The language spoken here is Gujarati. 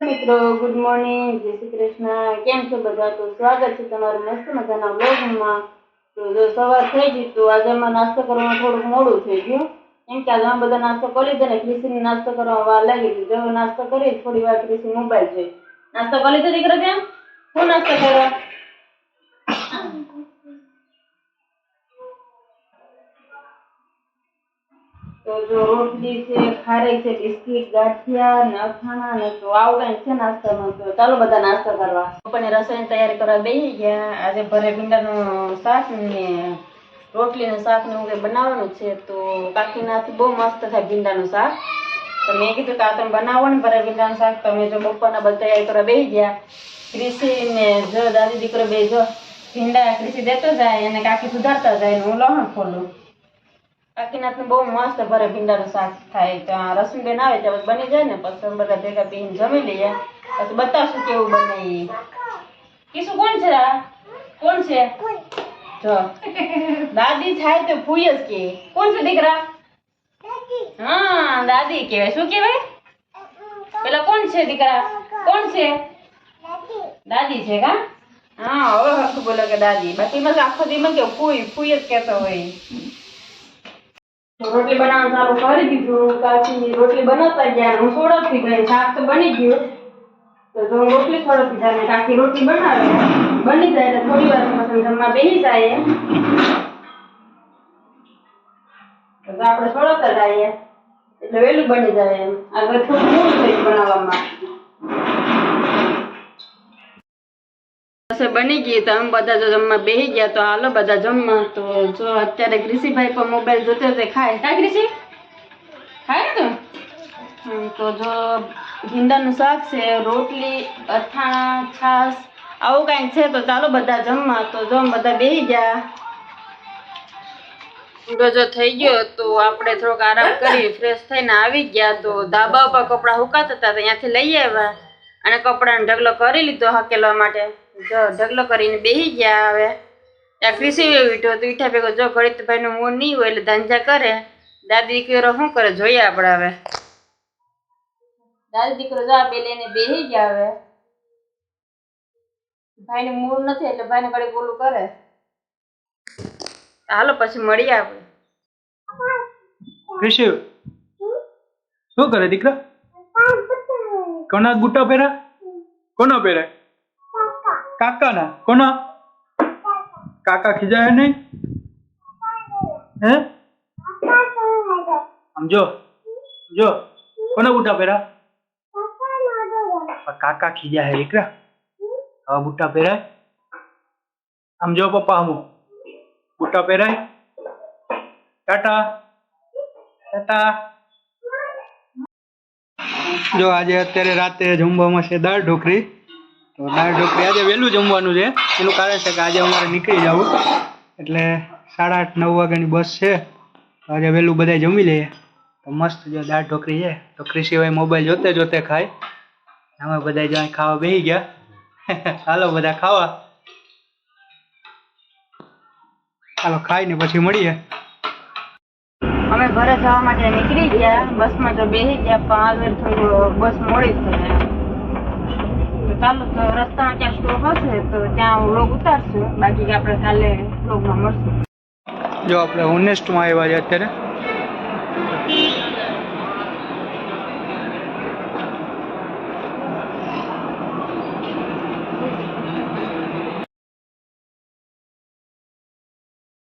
મિત્રો ગુડ મોર્નિંગ જય શ્રી કૃષ્ણ. કેમ છો બધા? તો સ્વાગત છે તમારું મસ્ત મજાના વ્લોગમાં. તો જો સવાર થઈ ગઈ, તો આજે અમારે નાસ્તો કરવામાં થોડુંક મોડું થઈ ગયું. એમ કે આજે અમે બધા નાસ્તો કરી લીધો ને ક્રિશીને નાસ્તો કરવા વાર લાગી ગઈ જો નાસ્તો કરી થોડી વાર ક્રિશી મોબાઈલ જોઈ. નાસ્તો કરી લીધો દીકરો કેમ શું નાસ્તો કર્યો? તો જો રોટલી છે, ખારે છે, બિસ્કીટ, ગાંઠિયા ને અથાણા ને તો આવું કઈ છે નાસ્તામાં તો ચાલો બધા નાસ્તા કરવા. બપોરની રસોઈની તૈયારી કરવા બેસી ગયા. આજે ભરે ભીંડાનું શાક ને રોટલી ને શાક ને એવું કંઈ બનાવવાનું છે તો કાકીનાથી બહુ મસ્ત થાય ભીંડાનું શાક. તો મેં કીધું કે આ તમે બનાવો ને ભરે ભીંડાનું શાક. તમે જો બપોરના બધા તૈયારી કરવા બેસી ગયા. ક્રિશી ને જો દાદી દીકરો બે જો ભીંડા ક્રિશી દેતો જાય અને કાકી સુધારતા જાય ને હું લહણ ખોલું. કાકીનાથનું બહુ મસ્ત ભરે ભીંડાનું શાક થાય. ત્યાં રસમબેન આવે ત્યાં બની જાય ને, પછી બધા ભેગા બેહીને જમી લઈએ. પછી બતાવશું કેવું બને કીશું કોણ છે કોણ છે? જો. દાદી થાય તો ફૂઈ જ કે. કોણ છે દીકરા? હા, દાદી કહેવાય. શું કહેવાય? પેલા કોણ છે દીકરા? કોણ છે? દાદી છે કા? હા, હવે હરખું બોલો કે દાદી. બાકી મને આખો દીમાં કે ફૂઈ ફૂઈ જ કહેતો હોય. રોટલી બનાવવાનું ચાલુ કરી દીધું કાચી રોટલી બનાવતા ગયા હું સોડવતી ગઈ, શાક તો બની ગયું. તો જો રોટલી સોડવતી જાય કાકી રોટલી બનાવે. બની જાય એટલે થોડી વાર પછી જમવા બેસી જાય તો આપણે સોડવતા જઈએ, એટલે વહેલું બની જાય એમ. આગળ થોડું મોડું થઈ બનાવવામાં. રસોઈ બની ગઈ તો અમે બધા જો જમવા બેસી ગયા તો હાલો બધા જમવા. તો જો અત્યારે ક્રિશીભાઈ પણ મોબાઈલ જોતો જોતે ખાય. કા ક્રિશી ખાય ને તું? તો જો ભીંડાનું શાક છે રોટલી અથાણા છાશ આવું કાંઈક છે તો ચાલો બધા જમવા. તો જો બધા બેહી ગયા. ઊંઘો જો થઈ ગયો તો આપણે થોડોક આરામ કરી ફ્રેશ થઈને આવી ગયા તો ધાબા ઉપર કપડાં સુકાતા હતા ત્યાંથી લઈ આવ્યા. અને કપડાનો ઢગલો કરી લીધો હકેલવા માટે. જો ઢગલો કરીને બેસી ગયા હવે. ત્યાં કૃષિ વીઠો તો વીઠા ભેગો જો ગણિતભાઈ નું મૂળ નહીં હોય એટલે ધંધા કરે. દાદી દીકરો શું કરે? જોઈએ આપણે હવે. દાદી દીકરો જો આ બે લઈને બેસી ગયા હવે. ભાઈને મૂળ નથી એટલે ભાઈને ઘડી બોલું કરે. હાલો પછી મળીએ આપણે. કૃષિ શું કરે દીકરા? કોના ગુટ્ટા પહેરા કોના પહેરે કાકાના કોના કાકા ખીજાય નહીં હે આમ જો જો કોના બુટ્ટા પહેરા આ કાકા ખીજા હે દીકરા હવે બુટ્ટા પહેરાય આમ જો પપ્પા આમ બુટ્ટા પહેરાય ટાટા ટાટા જો આજે અત્યારે રાતે જમવામાં છે દાળ ઢોકળી દાળ ઢોકળી આજે વહેલું જમવાનું છે. એનું કારણ છે કે આજે અમારે નીકળી જવું. એટલે સાડા આઠ, નવ વાગ્યાની બસ છે. આજે વહેલું બધા જમી લઈએ. તો મસ્ત જો દાળ ઢોકળી છે. તો ક્રિશીભાઈ મોબાઈલ જોતે જોતે ખાય. અમે બધા જો ખાવા બેસી ગયા. હાલો બધા ખાવા. હાલો ખાઈને પછી મળીએ. અમે ઘરે જવા માટે નીકળી ગયા. બસમાં તો બેસી ગયા, પણ આગળ થોડું બસ મોડી થઈ ચાલો તો રસ્તામાં ક્યાં સ્ટોપ હશે તો ત્યાં વ્લોગ ઉતારશું. બાકી આપણે કાલે વ્લોગમાં મળશું જો આપણે ઓનેસ્ટમાં આવ્યા છે અત્યારે.